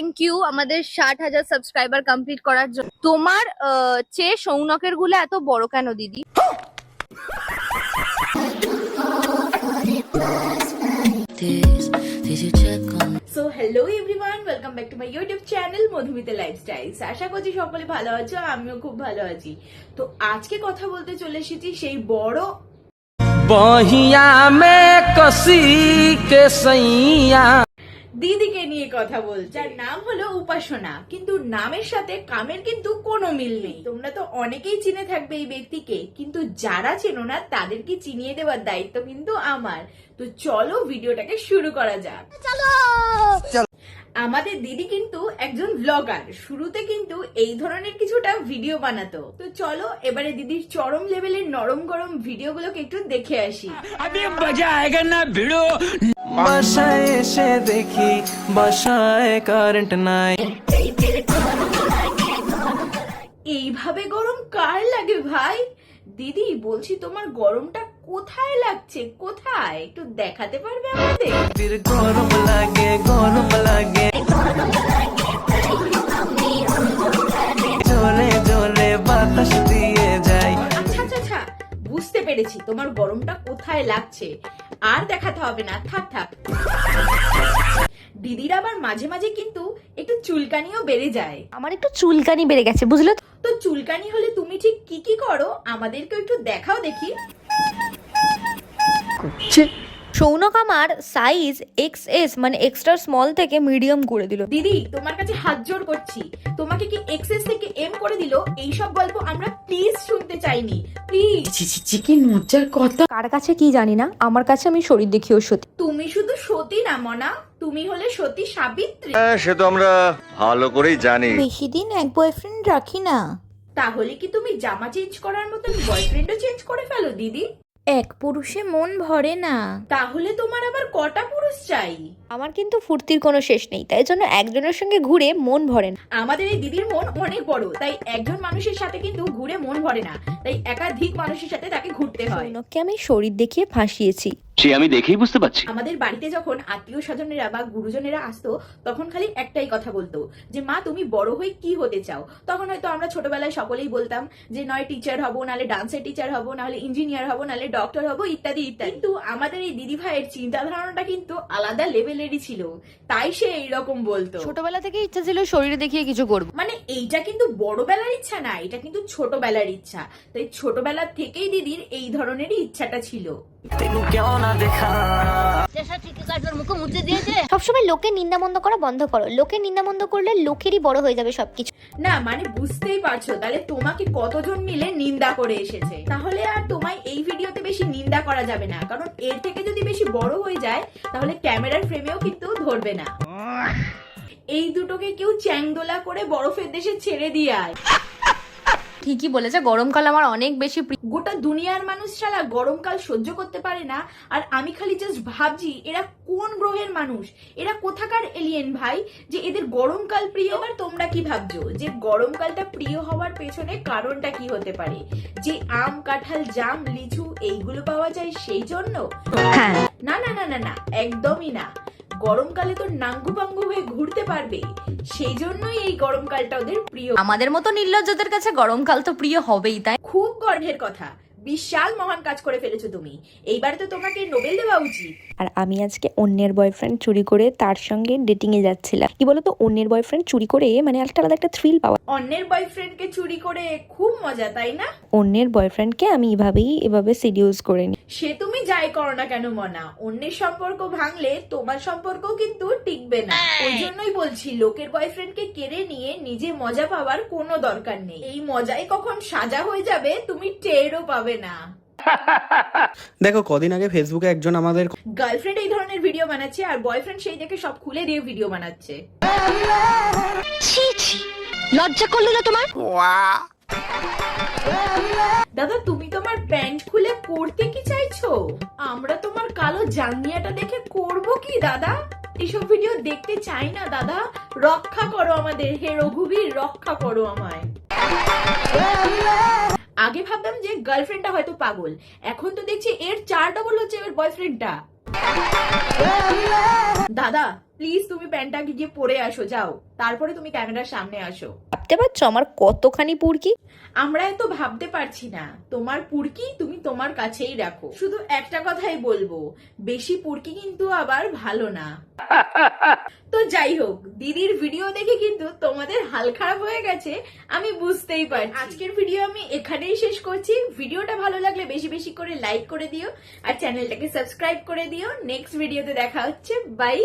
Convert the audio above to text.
Thank you আমাদের ষাট হাজার সাবস্ক্রাইবার কমপ্লিট করার জন্য। তোমার চেয়ে সৌনকেরগুলো এত বড় কেন দিদি? So hello everyone welcome back to my YouTube channel Madhumita lifestyles আশা করছি সকলে ভালো আছো আমিও খুব ভালো আছি। তো আজকে কথা বলতে চলে এসেছি সেই বড় বহিয়া মে কসি কে সইয়া। দিদিকে নিয়ে কথা বলছি। যার নাম হলো উপাসনা। কিন্তু নামের সাথে কামের কিন্তু কোনো মিল নেই। তোমরা তো অনেকেই চিনে থাকবে এই ব্যক্তিকে। কিন্তু যারা চেনো না তাদেরকে চিনিয়ে দেওয়ার দায়িত্ব কিন্তু আমার। তো চলো ভিডিওটাকে শুরু করা যাক। আমাদের দিদি কিন্তু একজন ব্লগার শুরুতে কিন্তু এই ধরনের কিছুটা ভিডিও বানাতো। তো চলো এবারে দিদির চরম লেভেলের নরম গরম ভিডিওগুলোকে একটু দেখে আসি। না ভিড়ো বাসায় এসে দেখি বাসায় কারেন্ট নাই। এইভাবে গরম কার লাগে ভাই? দিদি বলছি তোমার গরমটা কোথায় লাগছে? কোথায়? একটু দেখাতে পারবে আমাদের? গরম লাগে গরম লাগে। জোরে জোরে বাতাস দিয়ে যায় আচ্ছা আচ্ছা আচ্ছা বুঝতে পেরেছি। তোমার গরমটা কোথায় লাগছে? আর দেখাতে হবে না। থাক থাক। দিদির আবার মাঝে মাঝে কিন্তু একটু চুলকানিও বেড়ে যায়। আমার একটু চুলকানি বেড়ে গেছে বুঝলে তো? তো চুলকানি হলে তুমি ঠিক কি কি করো? আমাদেরকে একটু দেখাও দেখি। সৌনক আমার সাইজ এক্স এস মানে এক্সট্রা স্মল থেকে মিডিয়াম করে দিল। দিদি তোমার কাছে হাত জোর করছি। তোমাকে কি এক্স এস থেকে এম করে দিল? এইসব গল্প আমরা প্লিজ শুনতে চাইনি। প্লিজ কার কাছে কি জানি না আমার কাছে আমি শরীর দেখিও সত্যি তুমি শুধু সতী না মনা। তুমি হলে সতী সাবিত্রী। হ্যাঁ সে তো আমরা ভালো করেই জানি। বেশি দিন এক বয়ফ্রেন্ড রাখি না। তাহলে কি তুমি জামা চেঞ্জ করার মতন বয়ফ্রেন্ডও চেঞ্জ করে ফেলো দিদি? এক পুরুষে মন ভরে না। তাহলে তোমার আবার কটা পুরুষ চাই? আমার কিন্তু ফুর্তির কোনো শেষ নেই তাই জন্য একজনের সঙ্গে ঘুরে মন ভরে না। আমাদের এই দিদির মন অনেক বড় তাই একজন মানুষের সাথে কিন্তু ঘুরে মন ভরে না তাই একাধিক মানুষের সাথে তাকে ঘুরতে হয়। সৌনককে আমি শরীর দেখিয়ে ফাঁসিয়েছি। সে আমি দেখেই বুঝতে পারছি। আমাদের বাড়িতে যখন আত্মীয় স্বজনেরা বা গুরুজনেরা আসতো তখন খালি একটাই কথা বলতো যে মা তুমি বড় হয়ে কি হতে চাও? তখন হয়তো আমরা ছোটবেলায় সকলেই বলতাম যে নয় টিচার হব নাহলে ডান্সের টিচার হব নাহলে ইঞ্জিনিয়ার হব নাহলে ডক্টর হব ইত্যাদি ইত্যাদি। কিন্তু আমাদের এই দিদি ভাইয়ের চিন্তা ধারণাটা কিন্তু আলাদা লেভেলেরই ছিল তাই সে এইরকম বলতো। ছোটবেলা থেকে ইচ্ছা ছিল শরীরে দেখিয়ে কিছু করব। মানে এইটা কিন্তু বড়বেলার ইচ্ছা না এটা কিন্তু ছোটবেলার ইচ্ছা। তাই ছোটবেলার থেকেই দিদির এই ধরনেরই ইচ্ছাটা ছিল। দেখা। সবসময় লোকের নিন্দামন্দ করা বন্ধ করো। লোকের নিন্দামন্দ করলে লোকেরই বড় হয়ে যাবে সবকিছু। না মানে বুঝতেই পারছ তাহলে তোমাকে কতজন মিলে নিন্দা করে এসেছে? তাহলে আর তোমায় এই ভিডিওতে বেশি নিন্দা করা যাবে না কারণ এর থেকে যদি বেশি বড় হয়ে যায় তাহলে ক্যামেরার ফ্রেমেও কিন্তু ধরবে না। এই দুটোকে কেউ চ্যাংদোলা করে বরফের দেশে ছেড়ে দিয়ে আয়। ঠিকই বলেছে গরমকাল আমার অনেক বেশি গোটা দুনিয়ার মানুষ ছাড়া গরমকাল সহ্য করতে পারে না আর আমি খালি জাস্ট ভাবছি এরা কোন গ্রহের মানুষ? এরা কোথাকার এলিয়েন ভাই? যে এদের গরমকাল প্রিয় এবার তোমরা কি ভাবছ? যে গরমকালটা প্রিয় হওয়ার পেছনে কারণটা কি হতে পারে? যে আম কাঁঠাল জাম লিচু এইগুলো পাওয়া যায় সেই জন্য? হ্যাঁ। না না না না না একদমই না। গরমকালে তো নাঙ্গু পাঙ্গু হয়ে ঘুরতে পারবে। সেই জন্যই এই গরমকালটা ওদের প্রিয়। আমাদের মতো নির্লজ্জদের কাছে গরমকাল তো প্রিয় হবেই তাই খুব গর্বের কথা। বিশাল মহান কাজ করে ফেলেছো তুমি। এইবারে তো তোমাকে নোবেল দেওয়া উচিত। আর আমি আজকে অন্যের বয়ফ্রেন্ড চুরি করে তার সঙ্গে ডেটিং এ যাচ্ছিলাম। কি বলতো? অন্যের বয়ফ্রেন্ড চুরি করে মানে একটা আলাদা একটা থ্রিল পাওয়া। অন্যের বয়ফ্রেন্ডকে চুরি করে খুব মজা তাই না? অন্যের বয়ফ্রেন্ডকে আমি এভাবেই এভাবে সিডিউস করে নিই সে তুমি যাই করো না কেন মনা? অন্যের সম্পর্ক ভাঙলে তোমার সম্পর্কও কিন্তু টিকবে না। ওই জন্যই বলছি লোকের বয়ফ্রেন্ডকে কেড়ে নিয়ে নিজে মজা পাওয়ার কোনো দরকার নেই। এই মজাই কখন সাজা হয়ে যাবে তুমি টেরও পাবে না। দেখো কদিন আগে ফেসবুকে একজন আমাদের গার্লফ্রেন্ড এই ধরনের ভিডিও বানাচ্ছে আর বয়ফ্রেন্ড সেই দেখে সব খুলে দিয়ে ভিডিও বানাচ্ছে। লজ্জা করল না তোমার? দাদা, তুমি তোমার প্যান্ট খুলে করতে কি চাইছো? আমরা তোমার কালো জাঙ্গিয়াটা দেখে করব কি, দাদা? এসব ভিডিও দেখতে চাই না, দাদা। রক্ষা করো আমাদের, হে রঘুবীর, রক্ষা করো আমায়। আগে ভাবতাম যে গার্লফ্রেন্ডটা হয়তো পাগল। এখন তো দেখছি এর চার ডবল হচ্ছে এর বয়ফ্রেন্ডটা দাদা প্লিজ তুমি প্যান্টটা গিয়ে পরে আসো যাও। তারপরে তুমি ক্যামেরার সামনে আসো। ভাবতে পারছ আমার কতখানি পুরকি? আমরা এত ভাবতে পারছি না। তোমার পুরকি তুমি তোমার কাছেই রাখো। শুধু একটা কথাই বলব বেশি পুরকি কিন্তু আবার ভালো না। তো যাই হোক দিদির ভিডিও দেখে কিন্তু তোমাদের হাল খারাপ হয়ে গেছে আমি বুঝতেই পারছি। আজকের ভিডিও আমি এখানেই শেষ করছি। ভিডিওটা ভালো লাগলে বেশি বেশি করে লাইক করে দিও আর চ্যানেলটাকে সাবস্ক্রাইব করে দিও। নেক্সট ভিডিওতে দেখা হচ্ছে। বাই